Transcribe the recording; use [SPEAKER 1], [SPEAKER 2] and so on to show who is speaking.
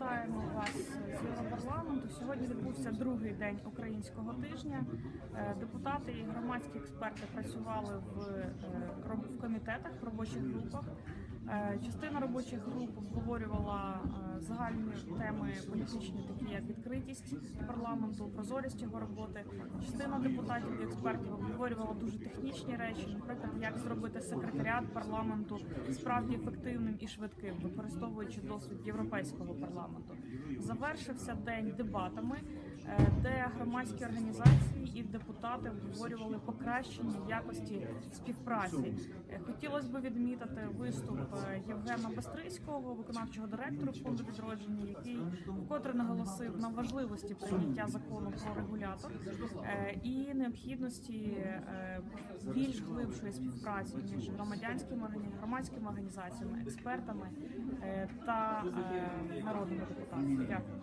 [SPEAKER 1] Вітаємо вас з Європарламенту. Сьогодні відбувся другий день українського тижня. Е, Депутати і громадські експерти працювали в, е, комітетах, в робочих групах. Е, Частина робочих груп обговорювала загальні теми політичні, такі як відкритість парламенту, прозорість його роботи. Частина депутатів і експертів обговорювала дуже технічні речі, наприклад, як зробити секретаріат парламенту справді ефективним і швидким, використовуючи досвід європейського парламенту. Завершився день дебатами, де громадські організації і депутати обговорювали покращення якості співпраці. Е, Хотілося б відмітити виступ е, Євгена Бастрицького, виконавчого директора фонду відродження, який вкотре наголосив на важливості прийняття закону про регулятор е, і необхідності е, більш глибшої співпраці між громадянськими громадськими організаціями, експертами е, та е, народними депутатами. Дякую.